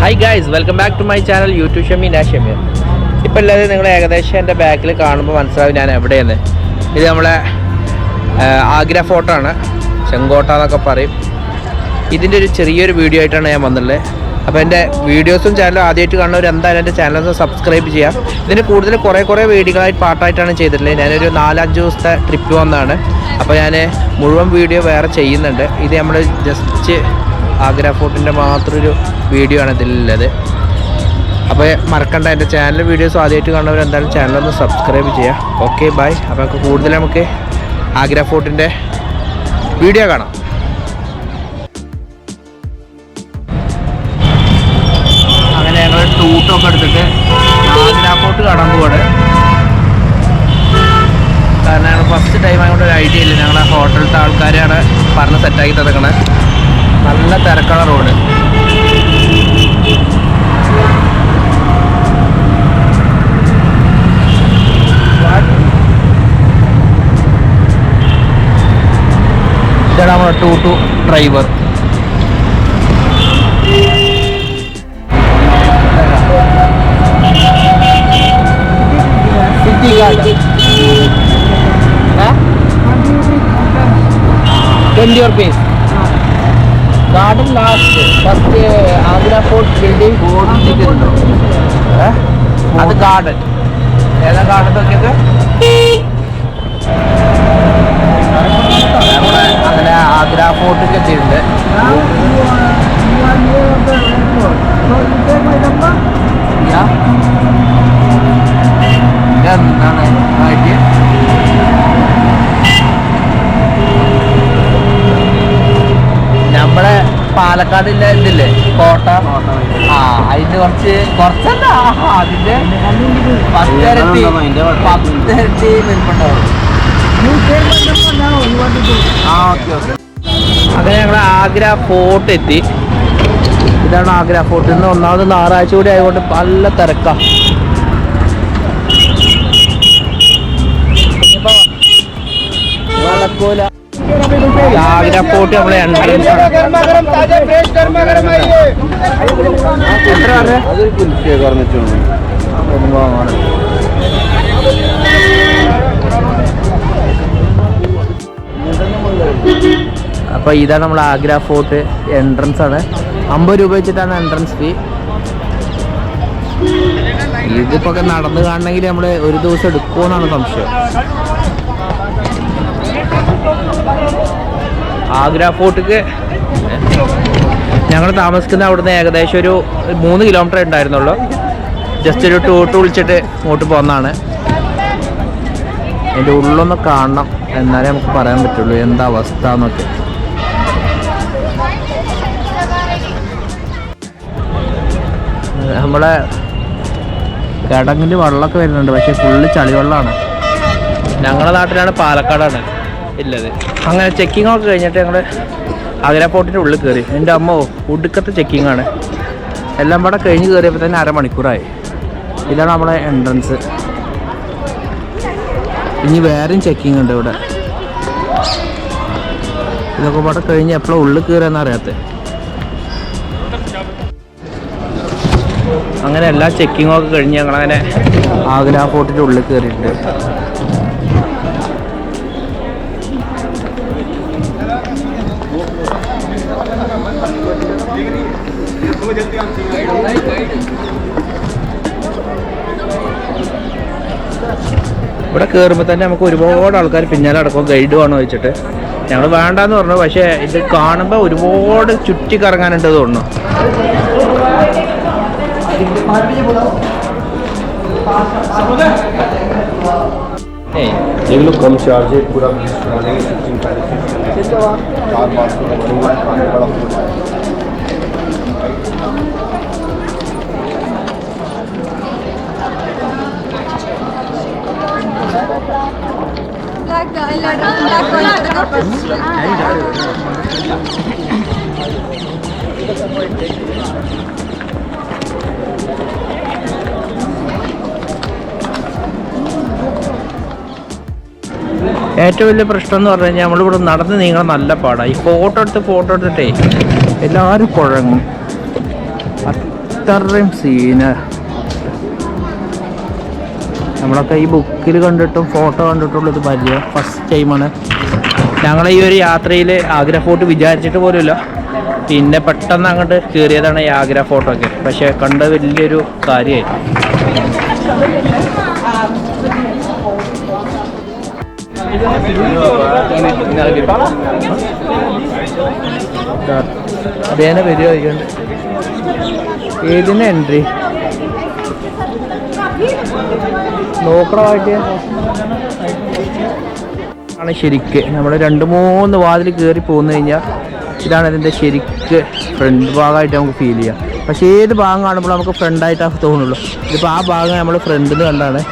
Hi guys welcome back to my channel YouTube Shameen ആ ഷമീർ ഇപ്പോൾ അല്ലാതെ നിങ്ങൾ ഏകദേശം എന്റെ ബാക്കിൽ കാണുമ്പോൾ മനസ്സിലാവും ഞാൻ എവിടെയെന്ന് ഇത് നമ്മളെ ആഗ്ര ഫോർട്ട് ആണ്. ചെങ്കോട്ട എന്നൊക്കെ പറയും. ഇതിന്റെ ഒരു ചെറിയൊരു വീഡിയോ ആയിട്ടാണ് ഞാൻ വന്നിട്ടുള്ളത് അപ്പോൾ എന്റെ വീഡിയോസും ചാനലും ആദ്യമായിട്ട് കാണുന്നവർ എന്തായാലും എന്റെ ചാനൽ ഒന്ന് സബ്സ്ക്രൈബ് ചെയ്യാം. ഇതിന് കൂടുതൽ കുറേ കുറേ വീഡിയോകളായിട്ട് പാട്ടായിട്ടാണ് ചെയ്തിട്ടുള്ളത്. ഞാനൊരു നാലഞ്ച് ദിവസത്തെ ട്രിപ്പ് വന്നതാണ്. അപ്പോൾ ഞാൻ മുഴുവൻ വീഡിയോ വേറെ ചെയ്യുന്നുണ്ട്. ഇത് നമ്മൾ ജസ്റ്റ് ആഗ്ര ഫോർട്ടിന്റെ മാത്രം ഒരു വീഡിയോ ആണ് ഇതിലുള്ളത്. അപ്പോൾ മറക്കണ്ട എന്റെ ചാനൽ വീഡിയോസ് ആദ്യമായിട്ട് കാണുന്നവർ എന്തായാലും ചാനൽ ഒന്ന് സബ്സ്ക്രൈബ് ചെയ്യുക ഓക്കെ ബൈ അപ്പോൾ നമുക്ക് കൂടുതൽ നമുക്ക് ആഗ്ര ഫോർട്ടിന്റെ വീഡിയോ കാണാം. അങ്ങനെ ഞങ്ങൾ ടൂട്ടൊക്കെ എടുത്തിട്ട് ആഗ്ര ഫോർട്ട് കാണാൻ പോവാണ്. കാരണം ഞങ്ങൾ ഫസ്റ്റ് ടൈം ആയതുകൊണ്ട് ഒരു ഐഡിയ ഇല്ല. ഞങ്ങളെ ഹോട്ടലിലത്തെ ആൾക്കാരെയാണ് പറഞ്ഞ് സെറ്റാക്കി തന്നിക്കണേ. നല്ല തിരക്കുള്ള റോഡ്. ഇതാണ് നമ്മുടെ ടു to driver. City guard twenty rupees garden last first Agra fort building ബോർഡിട്ടുണ്ടോ അത് ഗാർഡൻ ഏതാ ഗാർഡൻ നോക്കിയത് അങ്ങനെ ആഗ്ര ഫോർട്ടിൽ എത്തിയിട്ടുണ്ട് നമ്മളെ പാലക്കാടില്ല ഇതില്ലേ? കോട്ട? ആ അതിന്റെ കുറച്ച് കുറച്ചല്ല അതിന്റെ പത്തിരട്ടി പത്തിരട്ടി അങ്ങനെ ഞങ്ങൾ ആഗ്ര ഫോർട്ട് എത്തി. ഇതാണ് ആഗ്ര ഫോർട്ട്. ഇന്ന് ഒന്നാമത് ഞായറാഴ്ച കൂടി ആയതുകൊണ്ട് നല്ല തിരക്കാ. വളക്കൂല ആഗ്ര ഫോർട്ട് നമ്മളെ എൻട്രൻസ് എത്ര അപ്പോൾ ഇതാണ് നമ്മൾ ആഗ്ര ഫോർട്ട് എൻട്രൻസ് ആണ്. അമ്പത് രൂപ വെച്ചിട്ടാണ് എൻട്രൻസ് ഫീ ഇതിപ്പോ ഒക്കെ നടന്നു കാണണമെങ്കിൽ നമ്മൾ ഒരു ദിവസം എടുക്കുമെന്നാണ് സംശയം. ആഗ്ര ഫോർട്ടിക്ക്. ഞങ്ങൾ താമസിക്കുന്ന അവിടുന്ന് ഏകദേശം ഒരു മൂന്ന് കിലോമീറ്റർ ഉണ്ടായിരുന്നുള്ളൂ. ജസ്റ്റ് ഒരു ടൂട്ട് വിളിച്ചിട്ട് ഇങ്ങോട്ട് പോകുന്നതാണ് എന്റെ ഉള്ളൊന്ന് കാണണം. എന്നാലേ നമുക്ക് പറയാൻ പറ്റുള്ളൂ എന്താ അവസ്ഥ എന്നൊക്കെ. നമ്മളെ കിടങ്ങിൽ വെള്ളമൊക്കെ വരുന്നുണ്ട് പക്ഷെ ഫുള്ള് ചളിവെള്ളമാണ്. ഞങ്ങളുടെ നാട്ടിലാണ് പാലക്കാടാണ്. ഉള്ളത് അങ്ങനെ ചെക്കിംഗ് ഒക്കെ കഴിഞ്ഞിട്ട് ഞങ്ങൾ അകരപ്പോട്ടിന്റെ ഉള്ളിൽ കയറി എന്റെ അമ്മ ഒടുക്കത്തെ ചെക്കിംഗ് ആണ്. എല്ലാം കൂടെ കഴിഞ്ഞ് കയറിയപ്പോൾ തന്നെ അരമണിക്കൂറായി. ഇതാണ് നമ്മളെ എൻട്രൻസ് ഇനി വേറെയും ചെക്കിംഗ് ഉണ്ട് ഇവിടെ. ഇതൊക്കെ പാടെ കഴിഞ്ഞ് എപ്പോഴും ഉള്ളിൽ കയറിയെന്ന് അറിയാത്ത. അങ്ങനെ എല്ലാ ചെക്കിങ്ങും ഒക്കെ കഴിഞ്ഞ് ഞങ്ങളങ്ങനെ ആഗ്ര ഫോർട്ടിന്റെ ഉള്ളിൽ കയറിയിട്ടുണ്ട് ഇവിടെ കയറുമ്പോൾ തന്നെ നമുക്ക് ഒരുപാട് ആൾക്കാർ പിന്നാലെ അടക്കം ഗൈഡ് വേണോ വെച്ചിട്ട് ഞങ്ങൾ വേണ്ടെന്ന് പറഞ്ഞു പക്ഷേ ഇത് കാണുമ്പോൾ ഒരുപാട് ചുറ്റി കറങ്ങാനുണ്ട് തോന്നുന്നു. ചാർജ് പൂരാ ഏറ്റവും വലിയ പ്രശ്നം എന്ന് പറഞ്ഞു കഴിഞ്ഞാൽ നമ്മളിവിടെ നടന്ന് നീങ്ങണം നല്ല പാടാണ് ഈ ഫോട്ടോ എടുത്ത് ഫോട്ടോ എടുത്തിട്ടേ എല്ലാവരും കുഴങ്ങും. അത്രയും സീനാണ് സീന നമ്മളൊക്കെ ഈ ബുക്കിൽ കണ്ടിട്ടും ഫോട്ടോ കണ്ടിട്ടുള്ള ഇത് പരിചയം ഫസ്റ്റ് ടൈമാണ് ഞങ്ങൾ ഈ ഒരു യാത്രയിൽ ആഗ്ര ഫോർട്ട് വിചാരിച്ചിട്ട് പോലുമില്ല. പിന്നെ പെട്ടെന്ന് അങ്ങോട്ട് കയറിയതാണ് ഈ ആഗ്ര ഫോട്ടോ ഒക്കെ. പക്ഷെ കണ്ട വലിയൊരു കാര്യമായി. അതേനെ വരിക ഏതിന് എൻട്രി ആണ് ശരിക്ക്. നമ്മൾ രണ്ട് മൂന്ന് വാതിൽ കയറി പോന്നു കഴിഞ്ഞാൽ ഇതാണ് ഇതിന്റെ ശരിക്ക് ഫ്രണ്ട് ഭാഗമായിട്ട് നമുക്ക് ഫീൽ ചെയ്യാം. പക്ഷേ ഏത് ഭാഗം കാണുമ്പോൾ നമുക്ക് ഫ്രണ്ടായിട്ടാണ് തോന്നുള്ളൂ. ഇതിപ്പോൾ ആ ഭാഗം നമ്മൾ ഫ്രണ്ടിൽ കണ്ടാണ്.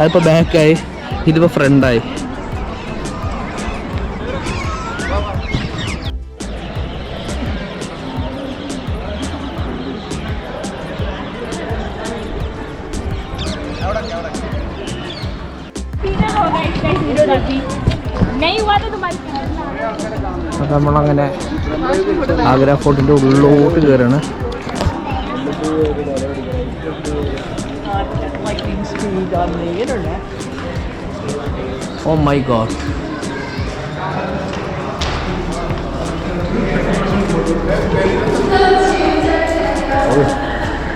അതിപ്പോൾ ബാക്കായി ഇതിപ്പോൾ ഫ്രണ്ടായി അപ്പോൾ നമ്മളങ്ങനെ ആഗ്ര ഫോർട്ടിന്റെ ഉള്ളിലോട്ട് കയറാണ് ഓ മൈ ഗോഡ്.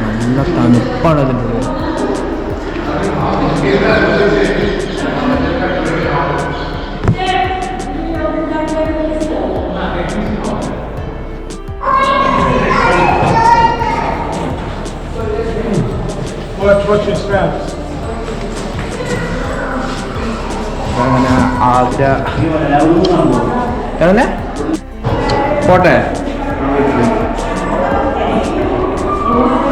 നല്ല തണുപ്പാണ് അതിന്റെ അങ്ങനെ ആഗ്ര എങ്ങനെ പോട്ടെ. Oh.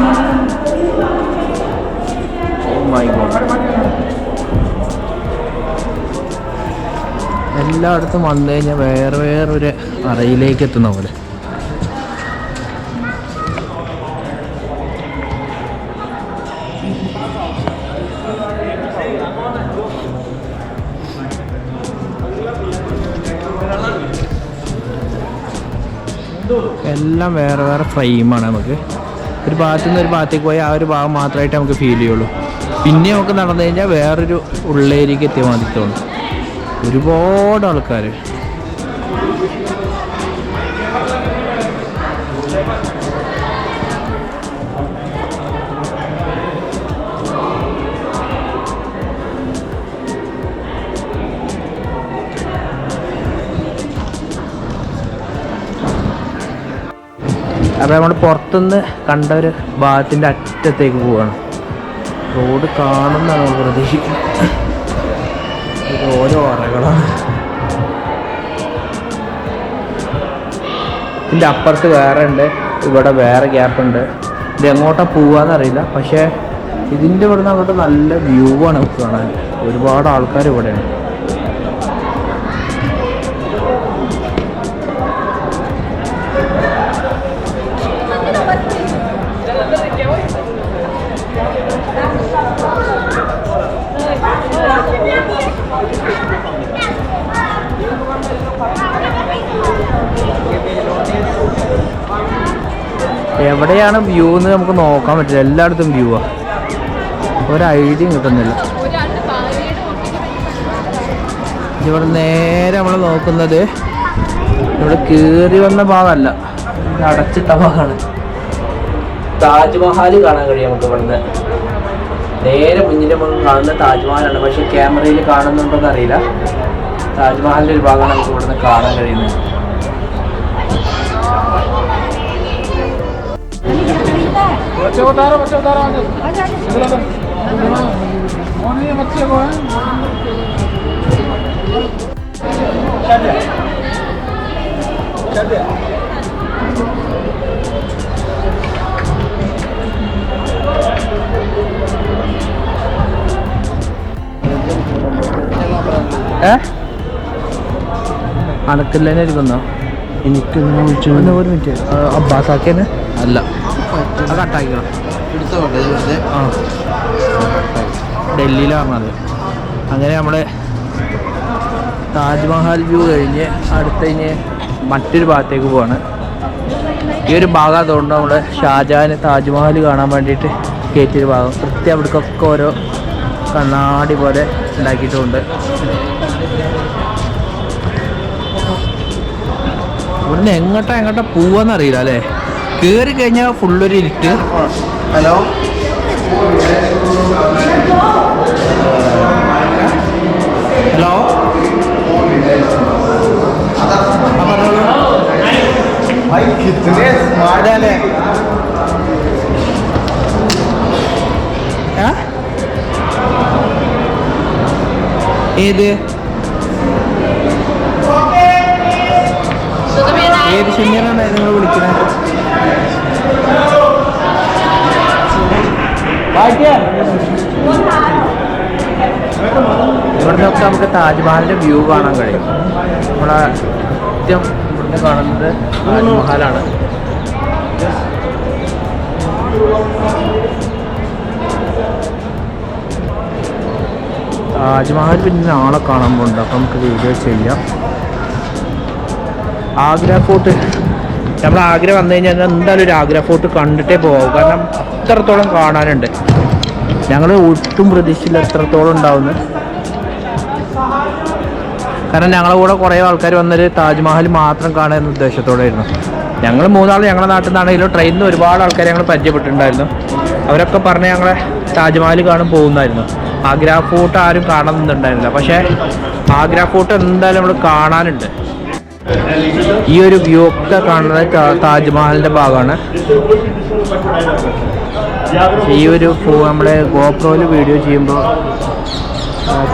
എല്ലായിടത്തും വന്നു കഴിഞ്ഞാൽ വേറെ വേറൊരു അറയിലേക്ക് എത്തുന്ന പോലെ. എല്ലാം വേറെ വേറെ ഫ്രെയിമാണ് നമുക്ക്. ഒരു ഭാഗത്തു നിന്ന് ഒരു ഭാഗത്തേക്ക് പോയി ആ ഒരു ഭാഗം മാത്രമായിട്ട് നമുക്ക് ഫീൽ ചെയ്യുള്ളൂ. പിന്നെ നമുക്ക് നടന്നു കഴിഞ്ഞാൽ വേറൊരു ഉള്ളേരിക്ക് എത്തിയ മാതിരി തോന്നും. ഒരുപാട് ആൾക്കാർ അപ്പോൾ നമ്മൾ പുറത്തുനിന്ന് കണ്ട ഒരു ഭാഗത്തിന്റെ അറ്റത്തേക്ക് പോവാണ്. റോഡ് കാണുന്നതാണ് നമ്മൾ പ്രതീക്ഷിക്കുന്നത് ഓരോ അറകളാണ്. ഇതിന്റെ അപ്പുറത്ത് വേറെ ഉണ്ട് ഇവിടെ വേറെ ഗ്യാപ്പ് ഉണ്ട്. ഇത് എങ്ങോട്ടാ പോവാന്ന് അറിയില്ല പക്ഷേ ഇതിന്റെ ഇവിടെ നിന്ന് അങ്ങോട്ട് നല്ല വ്യൂ ആണ് കാണാൻ. ഒരുപാട് ആൾക്കാർ ഇവിടെയാണ്. എവിടെയാണ് വ്യൂ എന്ന് നമുക്ക് നോക്കാൻ പറ്റില്ല. എല്ലായിടത്തും വ്യൂ ആ. ഒരു ഐഡിയ കിട്ടുന്നില്ല. ഇവിടെ നേരെ നമ്മൾ നോക്കുന്നത് ഇവിടെ കീറി വന്ന ഭാഗമല്ല. അടച്ചിട്ട ഭാഗമാണ്. താജ്മഹൽ കാണാൻ കഴിയും നമുക്ക് ഇവിടുന്ന്. നേരെ മുന്നിന്റെ നമുക്ക് കാണുന്ന താജ്മഹലാണ്. പക്ഷെ ക്യാമറയിൽ കാണുന്നുണ്ടോ അറിയില്ല. താജ്മഹലിന്റെ ഒരു ഭാഗമാണ് നമുക്ക് ഇവിടുന്ന് കാണാൻ കഴിയുന്നത്. बच्चे को उतारो बच्चे उतारो आगे कौन है ये बच्चे को है ഏ അനക്കില്ലേനെ ഇരിക്കുന്നോ എനിക്ക് ഒന്ന് ഒരു മിനിറ്റ് അബ്ബാസാക്കേന് അല്ല അത് കട്ടാക്കിക്കണം ആ. ഡൽഹിയിലാണ് പറഞ്ഞത് അങ്ങനെ നമ്മൾ താജ്മഹൽ വ്യൂ കഴിഞ്ഞ് അടുത്ത് കഴിഞ്ഞ് മറ്റൊരു ഭാഗത്തേക്ക് പോവാണ്. ഈ ഒരു ഭാഗം അതുകൊണ്ട് നമ്മുടെ ഷാജഹാന് താജ്മഹൽ കാണാൻ വേണ്ടിയിട്ട് കയറ്റിയൊരു ഭാഗം. കൃത്യം അവിടേക്കൊക്കെ ഓരോ കണ്ണാടി പോലെ ഉണ്ടാക്കിയിട്ടുണ്ട്. ഇവിടുന്ന് എങ്ങോട്ടാ എങ്ങോട്ടാ പോവാന്നറിയില്ല അല്ലേ? കയറി കഴിഞ്ഞാൽ ഫുള്ളൊരു ഇരുട്ട്. ഹലോ? ഹലോ? ഏത്? ഏത് ഷമീറാണ് നിങ്ങൾ വിളിക്കുന്നത് വിളിക്കണേ ഇവിടുന്നൊക്കെ നമുക്ക് താജ്മഹലിന്റെ വ്യൂ കാണാൻ കഴിയും. നമ്മളെ കൃത്യം ഇവിടുന്ന് കാണുന്നത് താജ്മഹലാണ്. താജ്മഹൽ പിന്നെ നാളെ കാണുമ്പോണ്ട് അപ്പം നമുക്ക് വീഡിയോ ചെയ്യാം. ആഗ്ര ഫോർട്ട്. നമ്മൾ ആഗ്ര വന്നു കഴിഞ്ഞാൽ എന്തായാലും ഒരു ആഗ്ര ഫോർട്ട് കണ്ടിട്ടേ പോകാം. കാരണം അത്രത്തോളം കാണാനുണ്ട്? ഞങ്ങൾ ഒട്ടും പ്രതീക്ഷയില്ല എത്രത്തോളം ഉണ്ടാവുന്നു കാരണം ഞങ്ങളെ കൂടെ കുറേ ആൾക്കാർ വന്നൊരു താജ്മഹൽ മാത്രം കാണുക എന്ന ഉദ്ദേശത്തോടെയായിരുന്നു. ഞങ്ങൾ മൂന്നാൾ ഞങ്ങളുടെ നാട്ടിൽ നിന്നാണെങ്കിലും ട്രെയിനിൽ നിന്ന് ഒരുപാട് ആൾക്കാർ ഞങ്ങൾ പരിചയപ്പെട്ടിട്ടുണ്ടായിരുന്നു. അവരൊക്കെ പറഞ്ഞ് ഞങ്ങളെ താജ്മഹൽ കാണാൻ പോകുന്നതായിരുന്നു ആഗ്ര ഫോർട്ട് ആരും കാണുന്നുണ്ടായിരുന്നില്ല പക്ഷേ ആഗ്ര ഫോർട്ട് എന്തായാലും നമ്മൾ കാണാനുണ്ട്. ഈ ഒരു വ്യൂ ഒക്കെ കാണുന്നത് താജ്മഹലിന്റെ ഭാഗമാണ്. ഈ ഒരു ഫോ നമ്മുടെ ഗോപ്രോയിൽ വീഡിയോ ചെയ്യുമ്പോൾ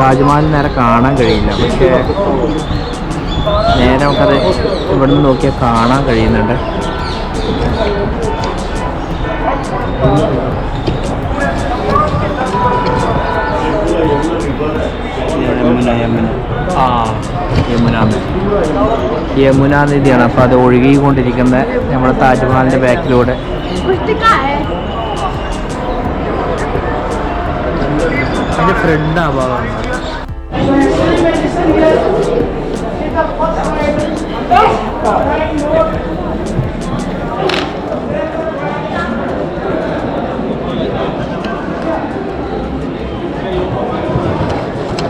താജ്മഹൽ നേരെ കാണാൻ കഴിയില്ല. പക്ഷേ നേരെ നമുക്കത് ഇവിടെ നിന്ന് നോക്കിയാൽ കാണാൻ കഴിയുന്നുണ്ട്. ആ യമുന. നദിയാണ്. അപ്പോൾ അത് ഒഴുകിക്കൊണ്ടിരിക്കുന്ന നമ്മുടെ താജ്മഹലിന്റെ ബാക്കിലൂടെ എന്റെ ഫ്രണ്ട് ആ ഭാഗം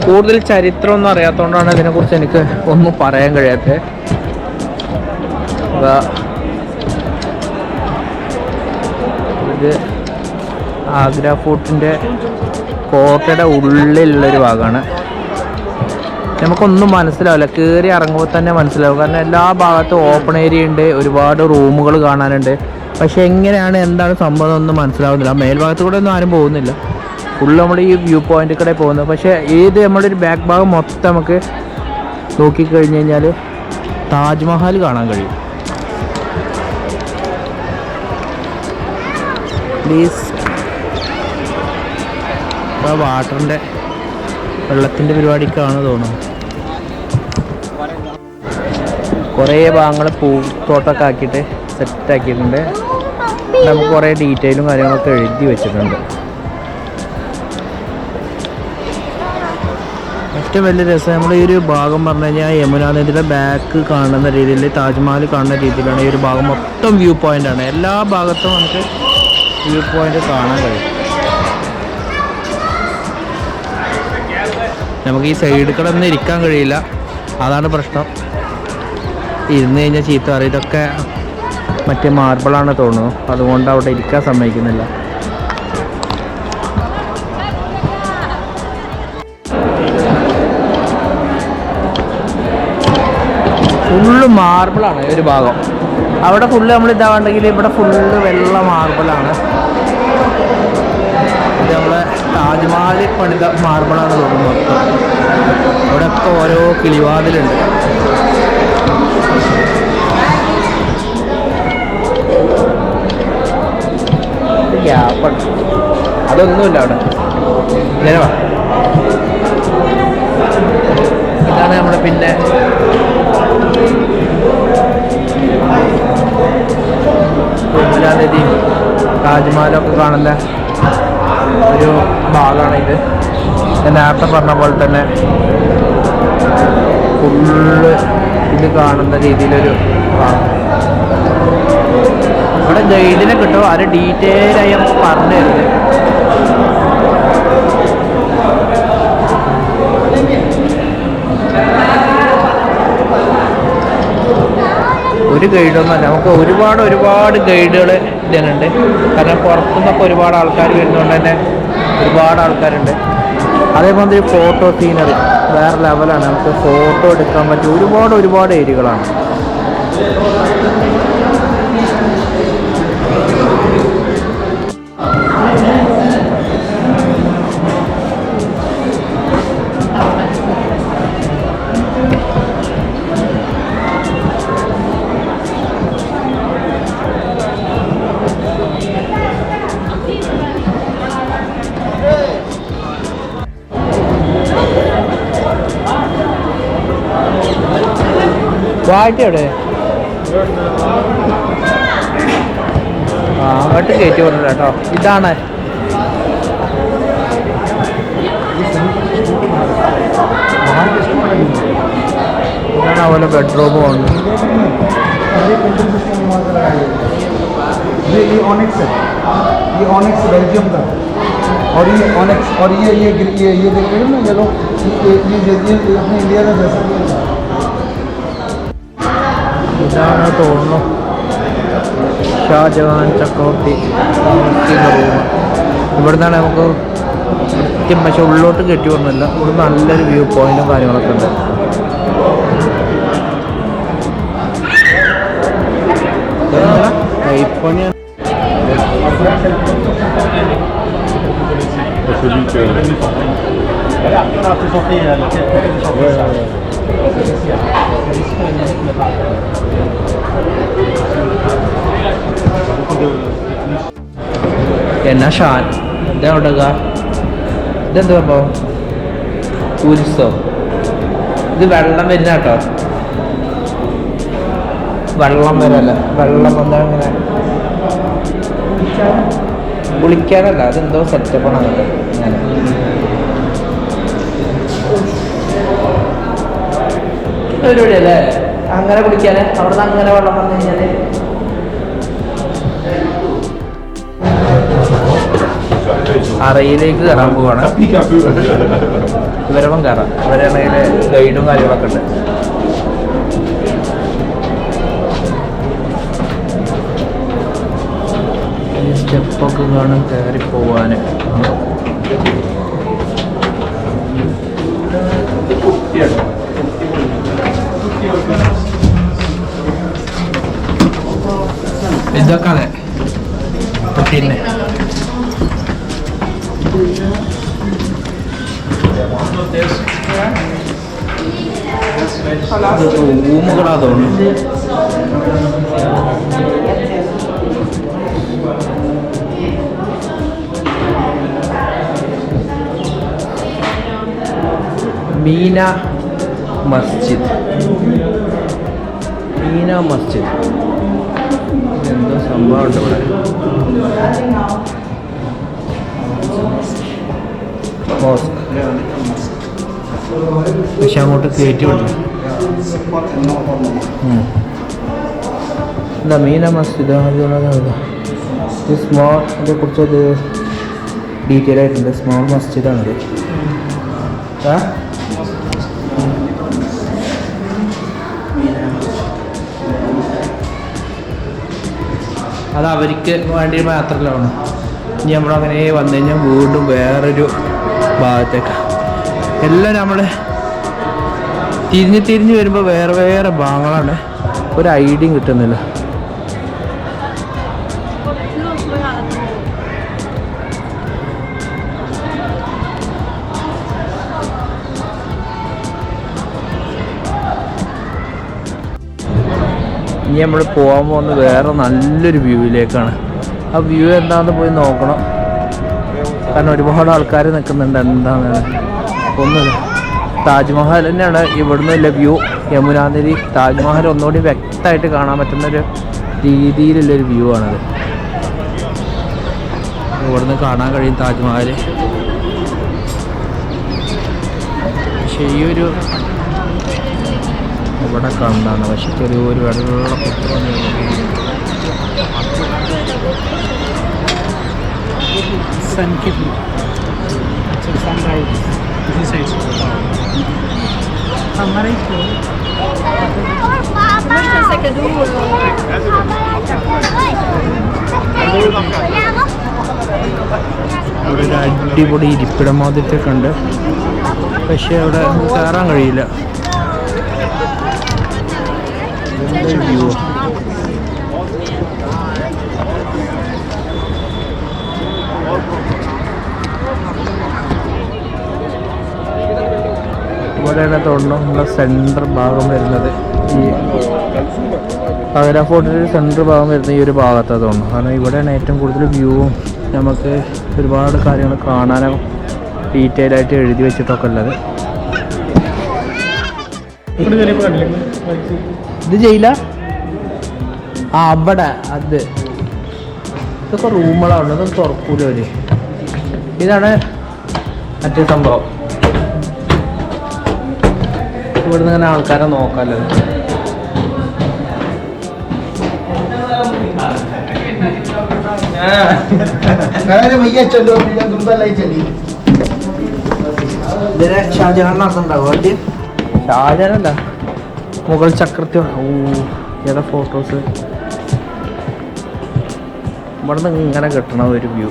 കൂടുതൽ ചരിത്രമൊന്നും അറിയാത്തതുകൊണ്ടാണ് ഇതിനെക്കുറിച്ച് എനിക്ക് ഒന്നും പറയാൻ കഴിയാത്തത് ഇത് ആഗ്ര ഫോർട്ടിന്റെ കോട്ടയുടെ ഉള്ളിലുള്ളൊരു ഭാഗമാണ്. നമുക്കൊന്നും മനസ്സിലാവില്ല. കയറി ഇറങ്ങുമ്പോൾ തന്നെ മനസ്സിലാവും. കാരണം എല്ലാ ഭാഗത്തും ഓപ്പൺ ഏരിയ ഉണ്ട്. ഒരുപാട് റൂമുകൾ കാണാനുണ്ട്. പക്ഷേ എങ്ങനെയാണ് എന്താണ് സംഭവം ഒന്നും മനസ്സിലാവുന്നില്ല. മേൽഭാഗത്തു കൂടെ ഒന്നും ആരും പോകുന്നില്ല. ഫുള്ള് നമ്മൾ ഈ വ്യൂ പോയിന്റ് കൂടെ പോകുന്നത്. പക്ഷേ ഏത് നമ്മുടെ ഒരു ബാക്ക് ഭാഗം മൊത്തം നമുക്ക് നോക്കിക്കഴിഞ്ഞ് കഴിഞ്ഞാൽ താജ്മഹൽ കാണാൻ കഴിയും. പ്ലീസ് ആ വാട്ടറിന്റെ വെള്ളത്തിന്റെ പരിപാടിക്കാണ് തോന്നുന്നു. കുറേ ഭാഗങ്ങൾ പൂത്തോട്ടമൊക്കെ ആക്കിയിട്ട് സെറ്റ് ആക്കിയിട്ടുണ്ട്. നമുക്ക് കുറേ ഡീറ്റെയിലും കാര്യങ്ങളൊക്കെ എഴുതി വെച്ചിട്ടുണ്ട്. ഏറ്റവും വലിയ രസം നമ്മൾ ഈ ഒരു ഭാഗം പറഞ്ഞു കഴിഞ്ഞാൽ യമുന നദിയുടെ ബാക്ക് കാണുന്ന രീതിയിൽ താജ്മഹൽ കാണുന്ന രീതിയിലാണ് ഈ ഒരു ഭാഗം മൊത്തം വ്യൂ പോയിന്റ് ആണ്. എല്ലാ ഭാഗത്തും നമുക്ക് വ്യൂ പോയിന്റ് കാണാൻ കഴിയും. നമുക്ക് ഈ സൈഡിൽ കൂടെ ഇരിക്കാൻ കഴിയില്ല. അതാണ് പ്രശ്നം. ഇരുന്ന് കഴിഞ്ഞാൽ ചീത്ത പറയും. ഇതൊക്കെ മറ്റേ മാർബിളാണ് തോന്നുന്നു. അതുകൊണ്ട് അവിടെ ഇരിക്കാൻ സമ്മതിക്കുന്നില്ല. ഫുള്ള് മാർബിളാണ് ഒരു ഭാഗം. അവിടെ ഫുള്ള് നമ്മൾ ഇതാവണ്ടെങ്കിൽ ഇവിടെ ഫുള്ള് വെള്ള മാർബിളാണ് ഇത് നമ്മളെ താജ്മഹൽ പണിത മാർബിളാണ് തോന്നുന്നു. മൊത്തം അവിടെ ഒക്കെ ഓരോ കിളിവാതിലുണ്ട് അതൊന്നുമില്ല അവിടെ. ഇങ്ങനെ ഇതാണ് നമ്മുടെ പിന്നെ യമുനാ നദിയും താജ്മഹലൊക്കെ കാണുന്ന ഒരു ഭാഗമാണ് ഇത്. നേരത്തെ പറഞ്ഞ പോലെ തന്നെ ഫുള്ള് ഇത് കാണുന്ന രീതിയിലൊരു ഇവിടെ ഗൈഡിനെ കിട്ടും. അത് ഡീറ്റെയിൽ ആയി നമുക്ക് പറഞ്ഞു തരുന്നത് ഒരു ഗൈഡൊന്നുമല്ല നമുക്ക് ഒരുപാട് ഒരുപാട് ഗൈഡുകൾ ഇതിനുണ്ട് കാരണം പുറത്തുനിന്നൊക്കെ ഒരുപാട് ആൾക്കാർ വരുന്നതുകൊണ്ട് തന്നെ ഒരുപാട് ആൾക്കാരുണ്ട്. അതേപോലെ ഫോട്ടോ സീനറി വേറെ ലെവലാണ് നമുക്ക് ഫോട്ടോ എടുക്കാൻ പറ്റിയ ഒരുപാട് ഒരുപാട് ഏരിയകളാണ് വാറ്റി എവിടെ ആ അങ്ങോട്ട് കയറ്റി കൊണ്ടില്ല കേട്ടോ ഇതാണ് ഇതാണ് അതുപോലെ ബെഡ്റൂം ഉണ്ട് ये पेंटिंग सिस्टम वहाँ से लगाया ये ये ऑनिक्स है ये ऑनिक्स बेल्जियम का और ये ऑनिक्स और ये ये ग्री- ये ये देख रहे हो ना येलो ये ये ये ये ये अपने इंडिया का जैसा ही है। ഇതാണ് തോന്നുന്നു? ഷാജഹാൻ ചക്രവർത്തി ഇവിടുന്നാണ് നമുക്ക് കൃത്യം പക്ഷെ ഉള്ളോട്ട് കെട്ടി വന്നില്ല ഇവിടെ നല്ലൊരു വ്യൂ പോയിന്റും കാര്യങ്ങളൊക്കെ ഉണ്ട്. കൈപ്പണി എന്നാ ഷാൻ? ഇതെവിടെ ഇതെന്ത് സംഭവം ഇത് വെള്ളം വരുന്ന കേട്ടോ. വെള്ളം വരല്ല. വെള്ളം വന്നാൽ അങ്ങനെ കുളിക്കാനല്ല അതെന്തോ സെറ്റപ്പാണ് അങ്ങോട്ട് അങ്ങനെ പരിപാടിയല്ലേ അങ്ങനെ കുളിക്കാന് അവിടുന്ന് അങ്ങനെ വെള്ളം വന്നു കഴിഞ്ഞാൽ. അറയിലേക്ക് കയറാൻ പോവാണ്. ഇവരപ്പം കയറാം. ഇവരാണെങ്കിൽ ഗൈഡും കാര്യങ്ങളൊക്കെ ഉണ്ട്. ഈ സ്റ്റെപ്പൊക്കെ കാണും കയറി പോവാന്. ഇതൊക്കെ അതെ പിന്നെ ഊമുകളാ തോന്നുന്നു മീന മസ്ജിദ്. മീന മസ്ജിദ്. എന്തോ സംഭവം ഉണ്ട് ഇവിടെ. പക്ഷെ അങ്ങോട്ട് കയറ്റി ഉം. എന്താ മീന മസ്ജിദ്. ഇത്. സ്മോൾ ഇതിനെ കുറിച്ച് ഡീറ്റെയിൽ ആയിട്ടുണ്ട്. സ്മോൾ മസ്ജിദാണിത്. ആ? അത് അവർക്ക് വേണ്ടി മാത്രമല്ല ഇനി നമ്മളങ്ങനെ വന്നു കഴിഞ്ഞാൽ വീണ്ടും വേറൊരു ഭാഗത്തേക്ക്. എല്ലാം നമ്മൾ തിരിഞ്ഞ് തിരിഞ്ഞ് വരുമ്പോൾ വേറെ വേറെ ഭാഗങ്ങളാണ്. ഒരു ഐഡിയയും കിട്ടുന്നില്ല. ഇനി നമ്മൾ പോകാൻ പോകുന്ന വേറെ നല്ലൊരു വ്യൂവിലേക്കാണ്. ആ വ്യൂ എന്താണെന്ന് പോയി നോക്കണം. കാരണം ഒരുപാട് ആൾക്കാർ നിൽക്കുന്നുണ്ട് എന്താണ് ഒന്നുമില്ല. താജ്മഹൽ തന്നെയാണ് ഇവിടുന്ന് ഉള്ള വ്യൂ. യമുനാ നദി താജ്മഹൽ ഒന്നുകൂടി വ്യക്തമായിട്ട് കാണാൻ പറ്റുന്നൊരു രീതിയിലുള്ളൊരു വ്യൂ ആണത്. ഇവിടുന്ന് കാണാൻ കഴിയും താജ്മഹൽ പക്ഷേ ഈ ഒരു ഇവിടെ കണ്ടാണ്. പക്ഷെ ചെറിയൊരു വെള്ള കുത്രം അവിടെ ഒരു അടിപൊളി ഇരിപ്പിടം മാതിരത്തെ കണ്ട് പക്ഷെ അവിടെ കയറാൻ കഴിയില്ല. ഇവിടെയാണ് തോന്നുന്നു നമ്മുടെ സെന്റർ ഭാഗം വരുന്നത്. ഈ പകര ഫോർട്ടിന്റെ സെന്റർ ഭാഗം വരുന്ന ഈ ഒരു ഭാഗത്താണ് തോന്നുന്നു. കാരണം ഇവിടെയാണ് ഏറ്റവും കൂടുതൽ വ്യൂവും നമുക്ക് ഒരുപാട് കാര്യങ്ങൾ കാണാനും ഡീറ്റെയിൽ ആയിട്ട് എഴുതി വെച്ചിട്ടൊക്കെ ഉള്ളത്. ഇത് ചെയ്യില്ല ആ അവിടെ അത്. ഇതൊക്കെ റൂമുകളാണ് ഇതൊന്നും തുറക്കൂല ഒരു ഇതാണ് മറ്റേ സംഭവം. ഇവിടുന്ന് ഇങ്ങനെ ആൾക്കാരെ നോക്കാല്ലോ ഷാജഹാൻ നാസം ഷാജഹാനല്ല മുഗൾ ചക്രത്തി ഓ ഏതാ ഫോട്ടോസ് നിന്ന് ഇങ്ങനെ കിട്ടണ ഒരു വ്യൂ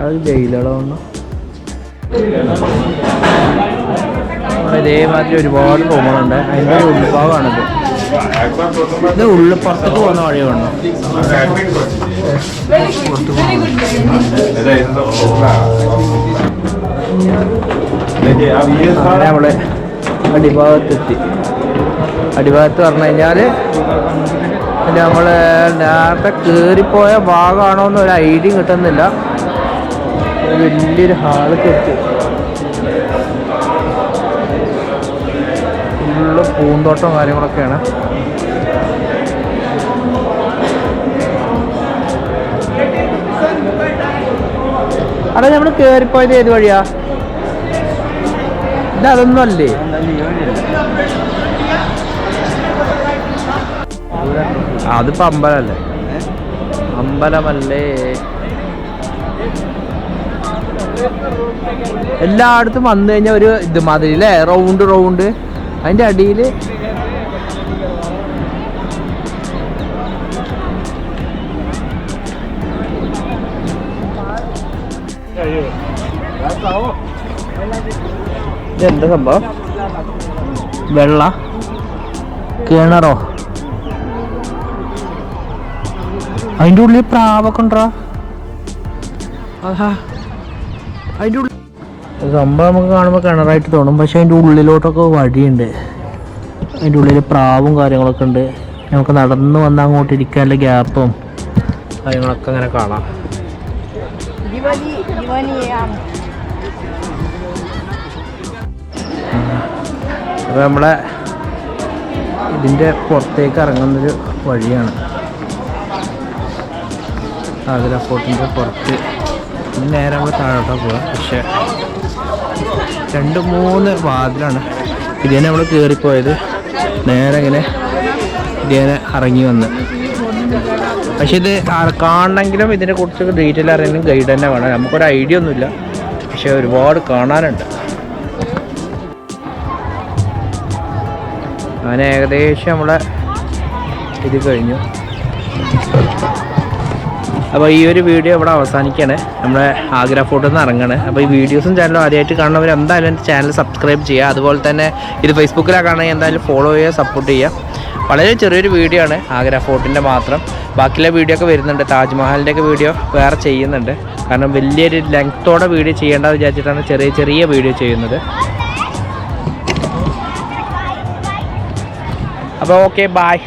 അത് ജയിലുകളാണ് ഇതേമാതിരി ഒരുപാട് റൂമുകളുണ്ട്. അതിന്റെ ഒരു ഉൾഭാഗമാണിത്. ഇത് ഉള്ളിൽ പുറത്തേക്ക് പോകുന്ന വഴി വേണം അങ്ങനെ നമ്മൾ അടിഭാഗത്തെത്തി. അടിഭാഗത്ത് പറഞ്ഞു കഴിഞ്ഞാൽ നമ്മൾ നേരത്തെ കയറിപ്പോയ ഭാഗമാണോ എന്ന് ഒരു ഐഡിയ കിട്ടുന്നില്ല. വലിയൊരു ഹാൾ കെട്ടി. ഫുള്ള് പൂന്തോട്ടം കാര്യങ്ങളൊക്കെയാണ്. അവിടെ നമ്മൾ കയറിപ്പോയത് ഏത് വഴിയാ? ഇത് അതൊന്നും അല്ലേ? അതിപ്പോ അമ്പലല്ലേ? അമ്പലമല്ലേ? എല്ലായിടത്തും വന്നു കഴിഞ്ഞാൽ ഒരു ഇത് മാതിരി അല്ലേ? റൗണ്ട് റൗണ്ട് അതിന്റെ അടിയിൽ ഇതെന്താ സംഭവം? വെള്ള. കിണറോ? അതിന്റെ ഉള്ളിൽ പ്രാവൊക്കെ ഉണ്ടോ? ആഹാ. അതിന്റെ ഉള്ളിൽ സംഭവം നമുക്ക് കാണുമ്പോൾ കിണറായിട്ട് തോന്നും. പക്ഷെ അതിന്റെ ഉള്ളിലോട്ടൊക്കെ വഴിയുണ്ട് അതിന്റെ ഉള്ളിൽ പ്രാവും കാര്യങ്ങളൊക്കെ ഉണ്ട്. നമുക്ക് നടന്ന് വന്ന് അങ്ങോട്ട് ഇരിക്കാനുള്ള ഗ്യാപ്പും കാര്യങ്ങളൊക്കെ അങ്ങനെ കാണാം. അപ്പോൾ നമ്മളെ ഇതിന്റെ പുറത്തേക്ക് ഇറങ്ങുന്നൊരു വഴിയാണ്. ആഗ്ര ഫോർട്ടിന്റെ പുറത്ത്. നേരെ നമ്മൾ താഴോട്ടാണ് പോവുക പക്ഷേ രണ്ട് മൂന്ന് വാതിലാണ് ഇതിനെ നമ്മൾ കയറിപ്പോയത് നേരെ ഇങ്ങനെ ഇതിനെ ഇറങ്ങി വന്ന്. പക്ഷെ ഇത് കാണണമെങ്കിലും ഇതിനെ കുറിച്ചൊക്കെ ഡീറ്റെയിൽ അറിയാനും ഗൈഡ് തന്നെ വേണം. നമുക്കൊരു ഐഡിയ ഒന്നുമില്ല. പക്ഷെ ഒരുപാട് കാണാനുണ്ട്. അങ്ങനെ ഏകദേശം നമ്മളെ ഇത് കഴിഞ്ഞു. അപ്പോൾ ഈ ഒരു വീഡിയോ ഇവിടെ അവസാനിക്കുകയാണ് നമ്മുടെ ആഗ്ര ഫോർട്ടിൽ നിന്ന് ഇറങ്ങുകയാണ് അപ്പോൾ ഈ വീഡിയോസും ചാനലും ആദ്യമായിട്ട് കാണുന്നവർ എന്തായാലും എന്റെ ചാനൽ സബ്സ്ക്രൈബ് ചെയ്യുക. അതുപോലെ തന്നെ ഇത് ഫേസ്ബുക്കിലാണ് കാണുകയാണെങ്കിൽ എന്തായാലും ഫോളോ ചെയ്യുക സപ്പോർട്ട് ചെയ്യുക. വളരെ ചെറിയൊരു വീഡിയോ ആണ് ആഗ്ര ഫോർട്ടിന്റെ മാത്രം. ബാക്കിയുള്ള വീഡിയോ ഒക്കെ വരുന്നുണ്ട്. താജ്മഹലിന്റെയൊക്കെ വീഡിയോ വേറെ ചെയ്യുന്നുണ്ട്. കാരണം വലിയൊരു ലെങ്ത്തോടെ വീഡിയോ ചെയ്യേണ്ടതെന്ന് വിചാരിച്ചിട്ടാണ് ചെറിയ ചെറിയ വീഡിയോ ചെയ്യുന്നത്. അപ്പോൾ ഓക്കെ ബായ്